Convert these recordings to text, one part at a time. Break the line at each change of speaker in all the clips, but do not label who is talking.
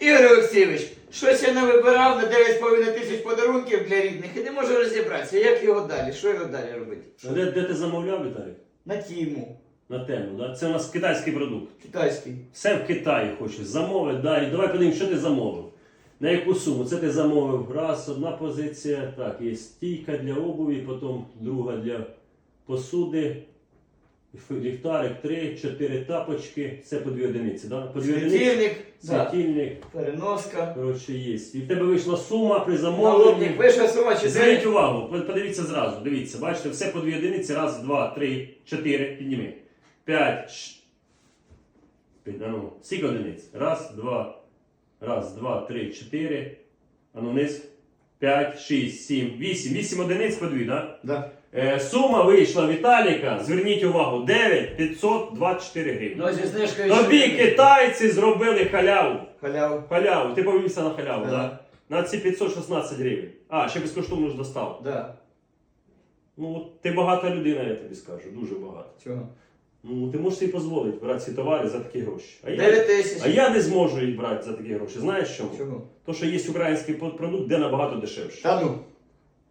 Ігор Олексійович, щось я не вибирав на 9,5 тисяч подарунків для рідних і не можу розібратися, як його далі, що його далі робити?
А де, де ти замовляв, Віталій?
На тіму,
На тему, да? Це у нас китайський продукт.
китайський.
Все в Китаї хочеш. Замовити, далі. Давай подивимось, що ти замовив. На яку суму? Це ти замовив. Раз, одна позиція. Так, є стійка для обуві, потім друга для посуди. Ліхтарик, три, чотири тапочки. Це по дві одиниці, да? По дві одиниці.
Світильник, да.
Світильник.
переноска.
Коротше, є. І в тебе вийшла сума при замовленні.
Налобник, вийшла сума
Зверніть
4.
увагу, по- подивіться зразу. Дивіться, бачите, все по дві одиниці. Раз, два, три, чотири. Підніми. П'ять. ш- Під- а ну, скільки одиниць? Раз, два. Раз, два, три, чотири. А ну вниз. П'ять, шість, сім, вісім. Вісім одиниць по дві, так?
Да.
Е, сума вийшла Віталіка, зверніть увагу, 9 524 гривні.
Ну, зі знижкою.
Тобі китайці зробили халяву.
Халяву.
Халяву, ти повівся на халяву, так?
Да.
Да. На ці 516 гривень. А, ще безкоштовно ж достав.
Да.
Ну, от ти багата людина, я тобі скажу, дуже багата.
Чого?
Ну, ти можеш собі дозволити брати ці товари за такі гроші. А я,
9 тисяч.
а я не зможу їх брати за такі гроші. Знаєш чому?
Чого?
То, що є український продукт, де набагато дешевше.
Та ну.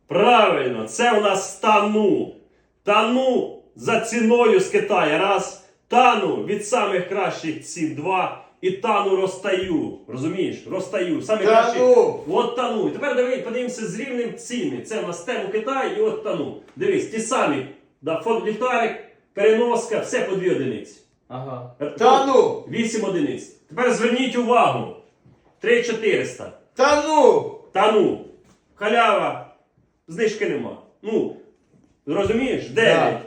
Правильно, це у нас тану. Тану за ціною з Китаю. Раз. Тану від самих кращих цін. Два. І тану розтаю. Розумієш? Розтаю. Самі кращі. От тану. І тепер диви, подивимося з рівнем ціни. Це у нас тему Китаю і от тану. Дивись, ті самі. Да, фон ліхтарик, переноска, все по дві одиниці.
Ага.
Е,
Та ну.
8 одиниць. Тепер зверніть увагу. 3400.
Та ну.
Та ну, халява, знижки нема. Ну, розумієш? 9.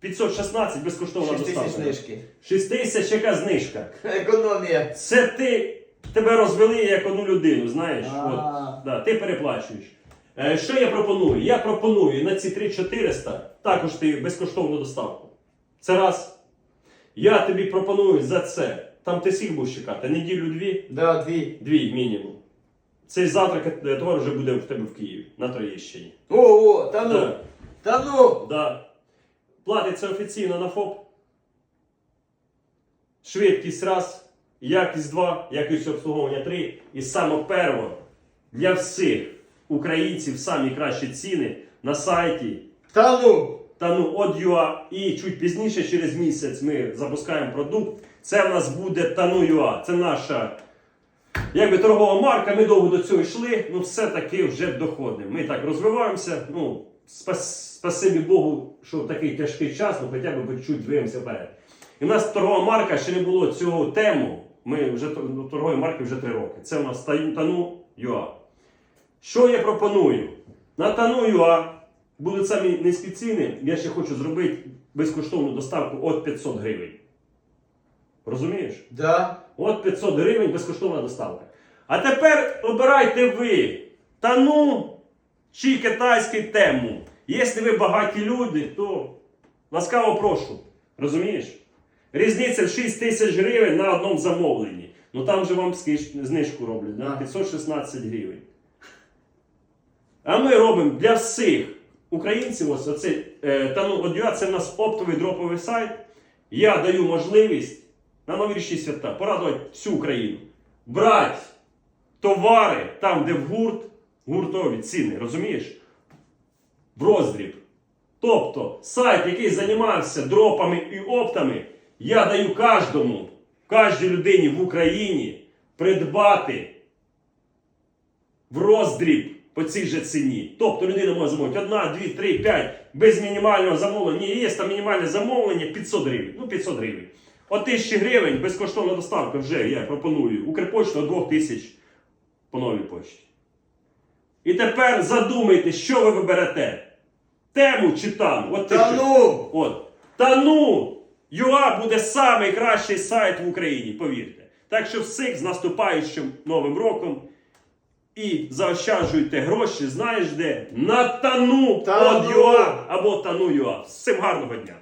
516 безкоштовна
6 тисяч
доставка.
знижки.
6 тисяч яка знижка.
Економія.
Це ти тебе розвели як одну людину, знаєш?
А.
От, да, ти переплачуєш. Е, що я пропоную? Я пропоную на ці 3400 також ти безкоштовну доставку. Це раз. Я тобі пропоную за це. Там ти скільки будеш чекати? Неділю-дві?
Да, дві.
Дві мінімум. Цей завтрак е, товар вже буде в тебе в Києві на Троєщині.
О, о, та ну.
Да.
Та ну.
Да. Платиться офіційно на ФОП. Швидкість раз, якість два, якість обслуговування три. І саме перво для всіх українців самі кращі ціни на сайті
Та ну.
та ну от .ua. І чуть пізніше, через місяць, ми запускаємо продукт. Це в нас буде Тану.ua. Це наша якби торгова марка. Ми довго до цього йшли, ну все-таки вже доходимо. Ми так розвиваємося. Ну, спас, спасибі Богу, що в такий тяжкий час, ну хоча б чуть двиємося вперед. І в нас торгова марка ще не було цього тему. Ми вже ну, торгової марки вже три роки. Це у нас Тану.ua. Що я пропоную? На Тану.ua будуть самі низькі ціни. Я ще хочу зробити безкоштовну доставку от 500 гривень. Розумієш?
Да.
От 500 гривень безкоштовна доставка. А тепер обирайте ви тану чи китайський тему. Якщо ви багаті люди, то ласкаво прошу. Розумієш? Різниця в 6 тисяч гривень на одному замовленні. Ну там же вам знижку роблять на 516 гривень. А ми робимо для всіх українців, ось оцей е, Одюа, це в нас оптовий дроповий сайт. Я даю можливість на новорічні свята порадувати всю Україну. Брати товари там, де гурт, гуртові ціни, розумієш? В роздріб. Тобто сайт, який займався дропами і оптами, я даю кожному, кожній людині в Україні придбати в роздріб по цій же ціні. Тобто людина може замовити одна, дві, три, п'ять без мінімального замовлення. Є там мінімальне замовлення 500 гривень. Ну, 500 гривень. От 1000 гривень безкоштовна доставка вже я пропоную. Укрпочта до 2000 по новій почті. І тепер задумайте, що ви виберете. Тему чи там. От ти
Та ну.
От. Та ну! ЮА буде найкращий сайт в Україні, повірте. Так що всіх з наступаючим Новим роком. І заощаджуйте гроші, знаєш де? На тану
Тану!
от ЮА або тану ЮА. Всім гарного дня!